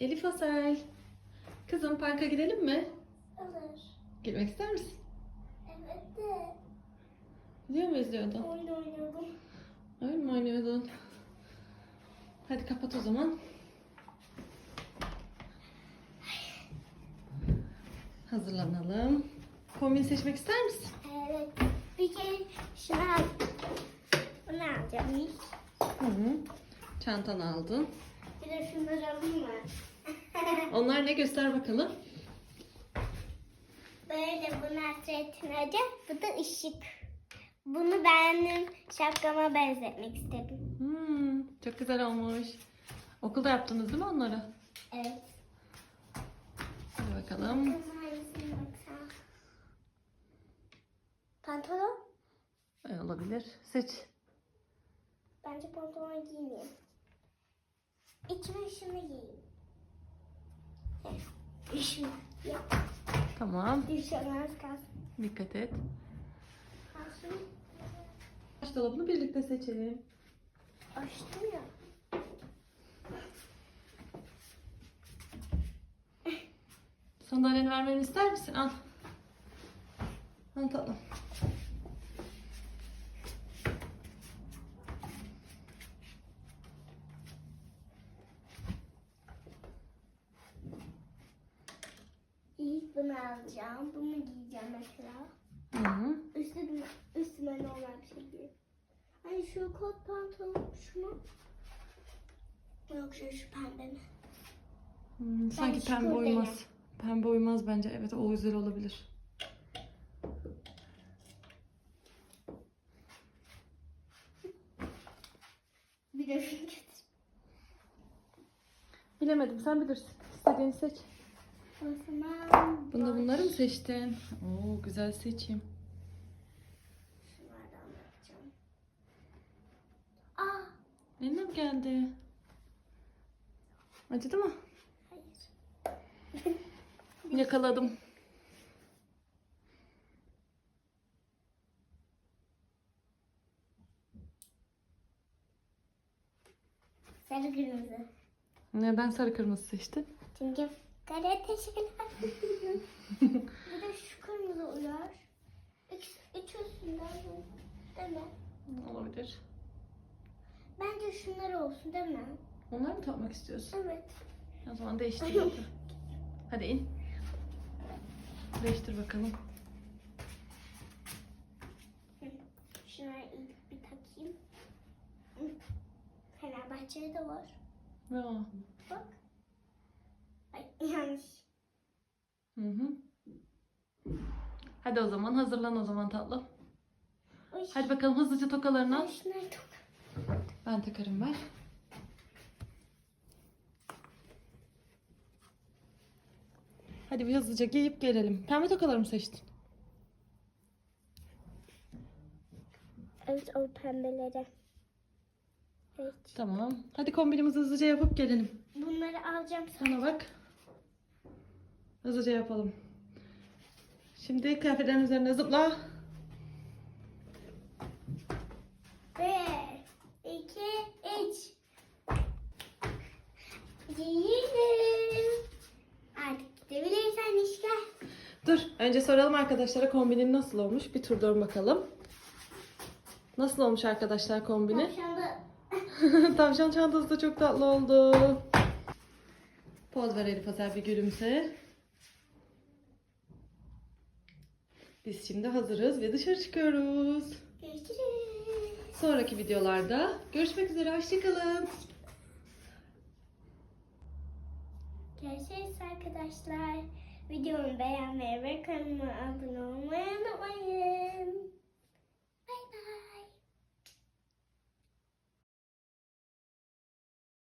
Elif Asel. Kızım parka gidelim mi? Olur. Gitmek ister misin? Evet de Video mu izliyordun? oyun oynuyordum. Oyun mu oynuyordun? Hadi kapat o zaman. Hazırlanalım. Kombin seçmek ister misin? Evet. Bir kere şunu al. Bunu alacağım. Hı hı. Çantanı aldın. De şunları alayım mı? Onlar ne göster bakalım. Böyle bu Nasrettin Hoca, bu da ışık. Bunu benim şapkama benzetmek istedim. Hmm, çok güzel olmuş. Okulda yaptınız değil mi onları? Evet. Hadi bakalım. Pantolon? Ee, olabilir. Seç. Bence pantolon giymeyeyim. İçime şunu giyeyim. Şunu. Ya. Tamam. Düşemez kalsın. Dikkat et. Kalsın. Baş dolabını birlikte seçelim. Açtım ya. Sandalyeni vermeni ister misin? Al. Al tatlım. İlk bunu alacağım. Bunu giyeceğim mesela. Hı hı. Üstüme, üstüme normal bir şey giyeyim. Hani şu kot pantolon şunu. Yoksa şu pembe mi? Hmm, sanki şu pembe uymaz. Pembe uymaz bence. Evet o güzel olabilir. Bir de şunu getir. Bilemedim sen bilirsin. İstediğini seç. Bunda bunları mı seçtin? Oo güzel seçim. Eline mi geldi? Acıdı mı? hayır. Yakaladım. Sarı kırmızı. Neden sarı kırmızı seçtin? Çünkü karate şeyler. bir de şu kırmızı uyar. Üç, üç. Değil mi? Olabilir. Bence şunlar olsun değil mi? Onları mı takmak istiyorsun? Evet. O zaman değiştir hadi. Hadi in. Değiştir bakalım. Şunları ilk bir takayım. Fenerbahçe'de de var. Ya. Bak. Yanlış. Hı hı. Hadi o zaman hazırlan o zaman tatlım. Uy. Hadi bakalım hızlıca tokalarını al. Ben takarım ver. Hadi bir hızlıca giyip gelelim. Pembe tokaları mı seçtin? Evet o pembeleri. Evet. Tamam. Hadi kombinimizi hızlıca yapıp gelelim. Bunları alacağım sonra. Sana bak. Hızlıca yapalım. Şimdi kıyafetlerin üzerine zıpla. Bir, iki, üç. Giyelim. Artık gidebilirsen işte. Dur. Önce soralım arkadaşlara kombinin nasıl olmuş. Bir tur dön bakalım. Nasıl olmuş arkadaşlar kombini? Tavşanda Tavşan çantası da çok tatlı oldu. Poz ver Elif Azer bir gülümse. Biz şimdi hazırız ve dışarı çıkıyoruz. görüşürüz. Sonraki videolarda görüşmek üzere. Hoşçakalın. Görüşürüz arkadaşlar. Videomu beğenmeyi ve kanalıma abone olmayı